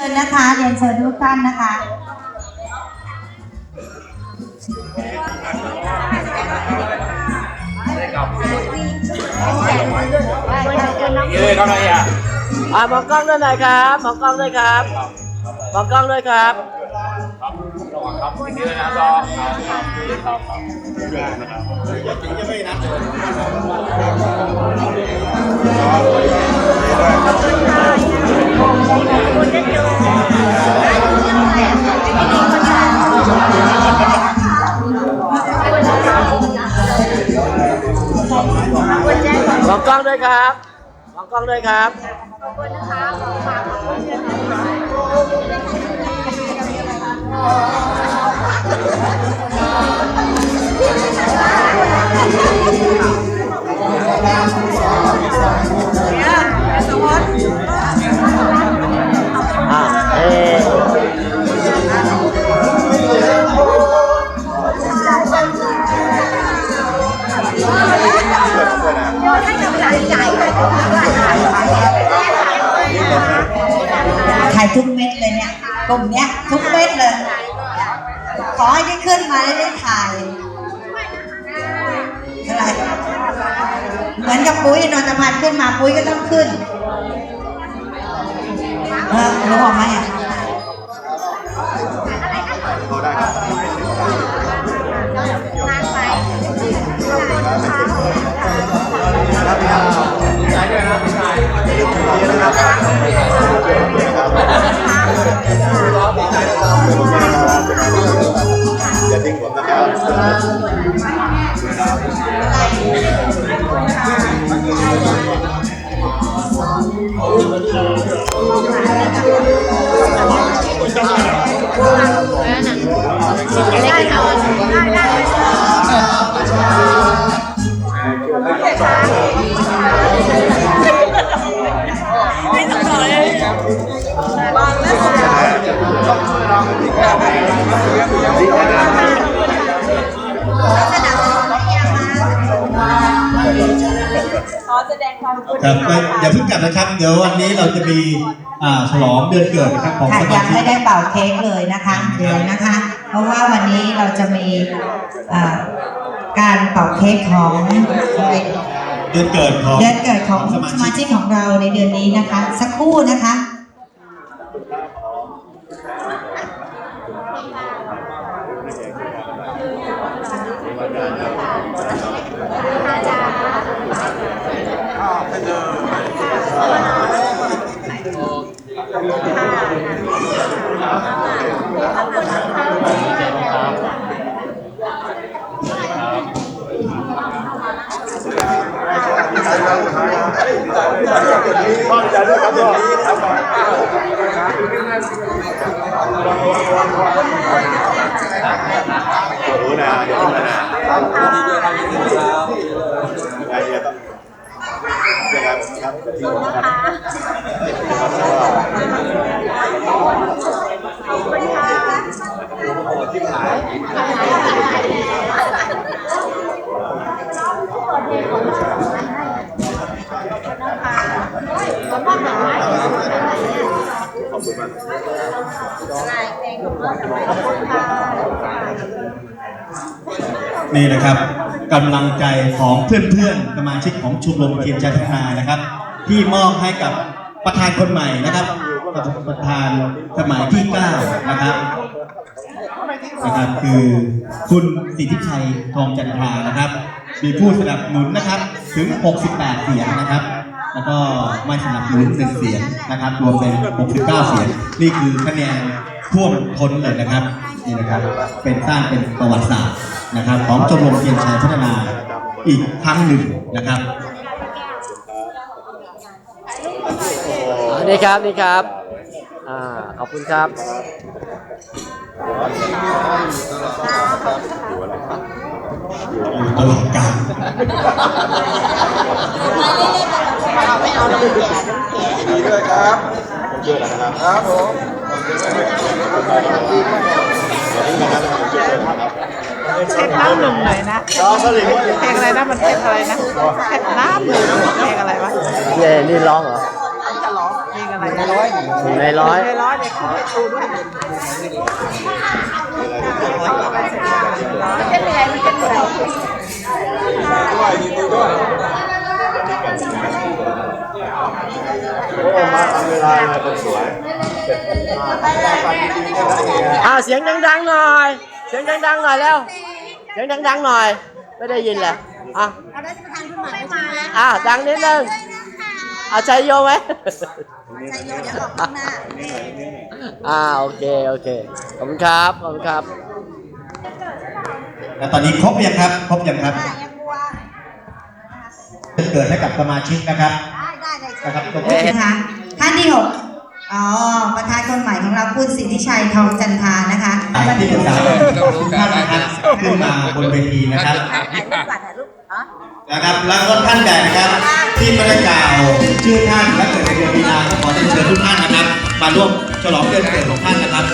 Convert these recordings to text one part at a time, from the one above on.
เชิญนะคะเรียนเชิญทุกท่านนะคะเอ้ยเขาหน่อยอะอ่ามองกล้องด้วยหน่อยครับมองกล้องด้วยครับมองกล้องด้วยครับระวังครับเยอะนะซองครับครับครับม ครับ มือนกับปุ้ยนนทพันธ์ขึ้นมาปุ้ยก็ต้องขึ้นเออรู้ออกไหมอะอย่าทิ้งผมนะครับ ครับก็อย่าเพิ่งกลับนะครับ เดี๋ยววันนี้เราจะมีอ่าฉลองเดือนเกิดนะครับของค่ะสยัมางชิไม่กได้เป่าเค้กเลยนะคะ เดี๋ยวนะคะ เพราะว่าวันนี้เราจะมีอ่าการเป่าเค้กของเดือนเกิดของเดือนเกิดของสสมามาชิชิกกของเราในเดือนนี้นะคะ สักครู่นะคะพ่อใจด้วย ครับพ่อรู้นะอย่าทิ้งนะไอเดียต้องเรื่องการครับทิ้งนะครับ นี่นะครับกำลังใจของเพื่อนๆสมาชิกของชมรมเทียนใจพัฒนานะครับ ที่มอบให้กับประธานคนใหม่นะครับประธานสมัยที่9นะครับนะครับคือคุณสิทธิชัยทองจันทรานะครับ มีผู้สนับสนุนนะครับถึง 68 เสียงนะครับ แล้วก็ไม่สนับสนุนหนึ่งเสียงนะครับรวมเป็น 69 เสียง นี่คือคะแนนท่วมท้นเลยนะครับนี่นะครับเป็นสร้างเป็นประวัติศาสตร์นะครับ ของชมรมเทียนชัยพัฒนาอีกครั้งหนึ่งนะครับนี่ครับนี่ครับอ่าขอบคุณครับอยู่ตลอดกาล ดีด้วยครับผมเชื่อแล้วนะครับครับผมเช็ดน้ำหนึ่งหน่อยนะน้องสลิงเพลงอะไรนะมันเช็ดอะไรนะเช็ดน้ำหนึ่งเพลงอะไรวะเย่นี่ร้องเหรอจะร้องเพลงอะไรนะในร้อยในร้อยเด็กเขาให้ครูด้วยไม่เป็นไรไม่เป็นไรด้วยยินดีด้วยโอ้ มาทำเวลาเลยคนสวยมาแสดงความยินดีด้วยนะเนี่ยอ่าเสียงดังๆหน่อย เสียงดังๆหน่อยแล้ว เสียงดังๆหน่อย ไม่ได้ยินเลยอะเอาได้ประธานคุณหมายใช่ไหมอะดังนิดนึงเอาใจโยไหมใจโยเดี๋ยวออกข้างหน้าอ่าโอเคโอเค ขอบคุณครับ ขอบคุณครับ และตอนนี้ครบยังครับ ครบยังครับได้ยังบัวเกิดให้กับสมาชิกนะครับ ได้ได้เลยนะครับตรงเอ๊ะนะคะ ท่านที่หกอ๋อประธานคนใหม่ของเราคุณสิทธิชัยทองจันทานะคะที่ปรึกษาทุกท่านนะครับขึ้นมาบนเวทีนะครับถ่ายรูปก่อนถ่ายรูปอ๋อนะครับแล้วก็ท่านใดนะครับ ที่ไม่ได้กล่าวชื่อท่านและเกิดในเดือนมีนาก็ขอเรียนเชิญทุกท่านนะครับ มาร่วมฉลองเดือนเกิดของท่านนะครับ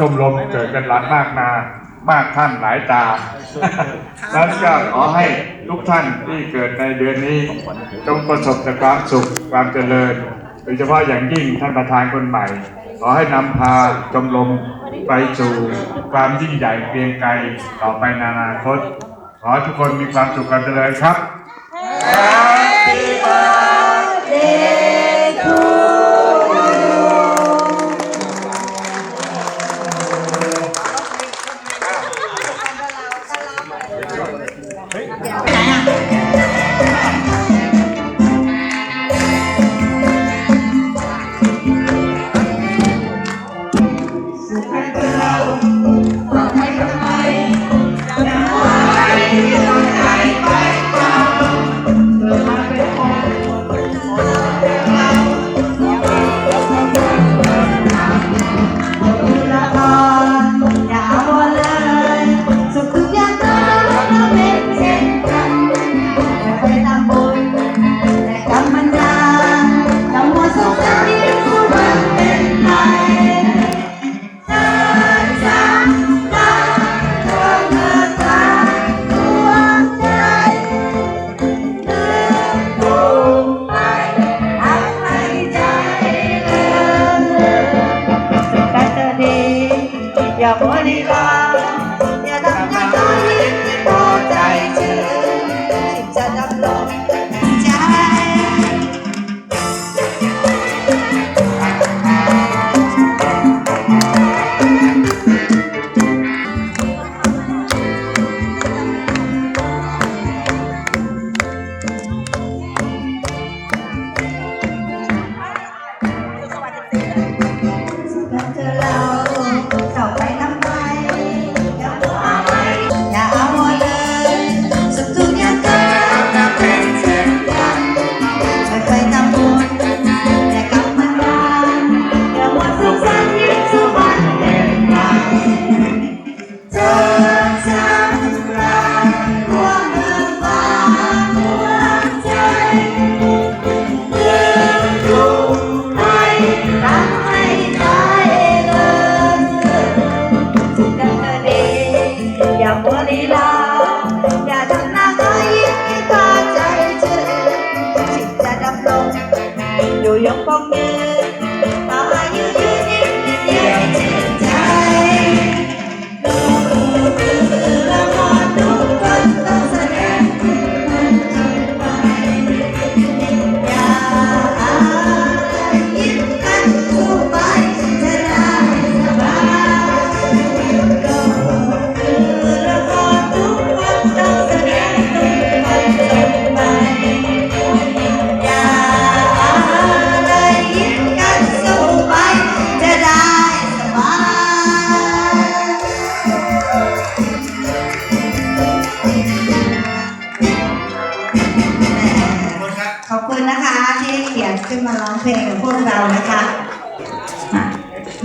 ชมรมเกิดกันหลายมากนามากท่านหลายตานั้นก็ขอให้ทุกท่านที่เกิดในเดือนนี้จงประสบแต่ความสุขความเจริญโดยเฉพาะอย่างยิ่งท่านประธานคนใหม่ ขอให้นำพาชมรมไปสู่ความยิ่งใหญ่เกรียงไกรต่อไปในอนาคต ขอให้ทุกคนมีความสุขความเจริญครับละ อย่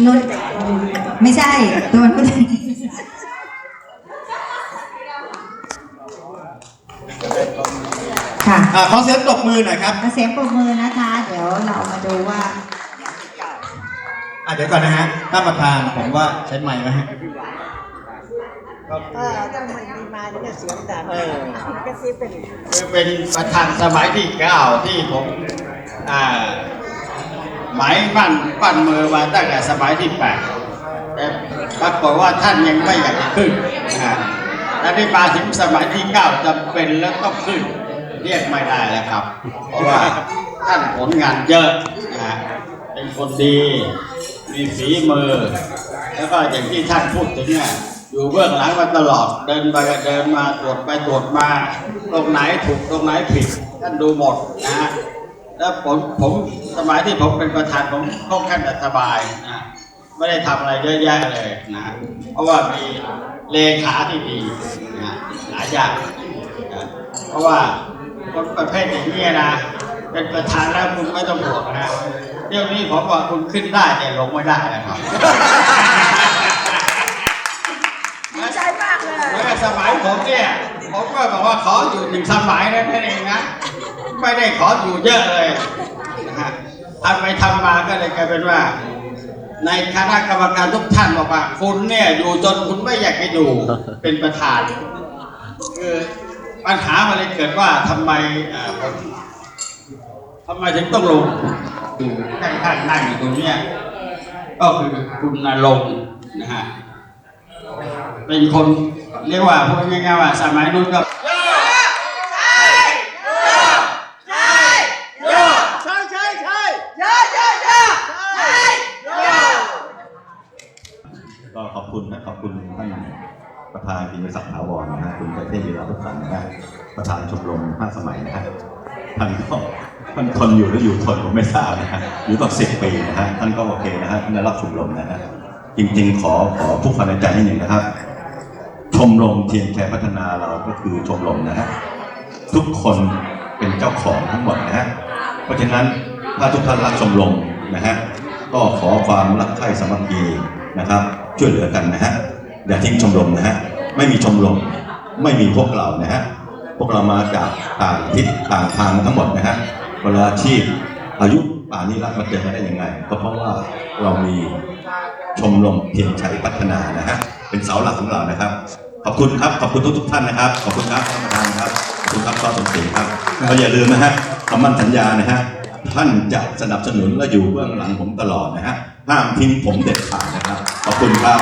นุชไม่ใช่ ตัวนุชค่ะอ่าขอเสียงตบมือหน่อยครับเสียงปรบมือนะคะ เดี๋ยวเรามาดูว่าอะเดี๋ยวก่อนนะฮะท่านประธานผมว่าใช้ไมค์ไหมฮะคือเป็นประธานสมัยที่เก้าที่ผมอ่า หมายมั่นปั้นมือมาตั้งแต่สมัยที่แปดแต่ปรากฏว่าท่านยังไม่อยากขึ้นนะแล้วได้มาถึงสมัยที่เก้าจำเป็นแล้วต้องขึ้น เรียกไม่ได้แล้วครับ เพราะว่าท่านผลงานเยอะนะเป็นคนดีมีฝีมือ แล้วก็อย่างที่ท่านพูดถึงเนี่ยอยู่เบื้องหลังมาตลอดเดินไปเดินมาตรวจไปตรวจมา ตรงไหนถูกตรงไหนผิด ท่านดูหมดนะ แล้วผมผมสมัยที่ผมเป็นประธานผมค่อนข้างจะสบายนะไม่ได้ทำอะไรเยอะแยะเลยนะเพราะว่ามีเลขาที่ดีนะหลายอย่างนะเพราะว่าคนประเภทอย่างนี้นะเป็นประธานแล้วคุณไม่ต้องห่วงนะเที่ยวนี้ผมว่าคุณขึ้นได้แต่ลงไม่ได้นะครับดีใจมากเลยเมื่อสมัยผมเนี่ยผมก็บอกว่าขออยู่หนึ่งสมัยนั่นเองนะ ไม่ได้ขออยู่เยอะเลยนะฮะทำไปทำมาก็เลยกลายเป็นว่า ในคณะกรรมการทุกท่านบอกว่าคุณเนี่ยอยู่จนคุณไม่อยากจะอยู่เป็นประธานคือปัญหามันเลยเกิดว่าทำไมอ่าผมทำไมถึงต้องลงอยู่ข้างๆนั่งอยู่ตรงเนี้ยก็คือคุณนรงค์นะฮะเป็นคนเรียกว่าพูดง่ายๆว่าสมัยนู้นก็ขอบคุณนะขอบคุณท่าน ประธานกิจศักดิ์ถาวรนะฮะคุณใจเทพวีรพุทธันนะฮะประธานชมรมห้าสมัยนะฮะท่านก็ท่านทนอยู่หรืออยู่ทนผมไม่ทราบนะฮะอยู่ตั้งสิบปีนะฮะท่านก็โอเคนะฮะได้รับชมรมนะฮะจริงๆ ขอขอผู้ความในใจนิดหนึ่งนะครับ ชมรมเทียนแคร์พัฒนาเราก็คือชมรมนะฮะทุกคนเป็นเจ้าของทั้งหมดนะฮะเพราะฉะนั้นถ้าทุกท่านรักชมรมนะฮะก็ขอความรักใคร่สามัคคีนะครับ ช่วยเหลือกันนะฮะ อย่าทิ้งชมรมนะฮะไม่มีชมรมไม่มีพวกเรานะฮะพวกเรามาจากต่างทิศต่างทางทั้งหมดนะฮะเวลาชีพอายุป่านนี้รักมาเจอกันได้ยังไง ก็เพราะว่าเรามีชมรมเพียรชัยพัฒนานะฮะเป็นเสาหลักของเรานะครับ ขอบคุณครับขอบคุณทุกทุกท่านนะครับ ขอบคุณครับท่านประธานครับขอบคุณครับซอสมศรีครับก็อย่าลืมนะฮะคำมั่นสัญญานะฮะท่านจะสนับสนุนและอยู่เบื้องหลังผมตลอดนะฮะห้ามทิ้งผมเด็ดขาดนะครับ ขอบคุณครับ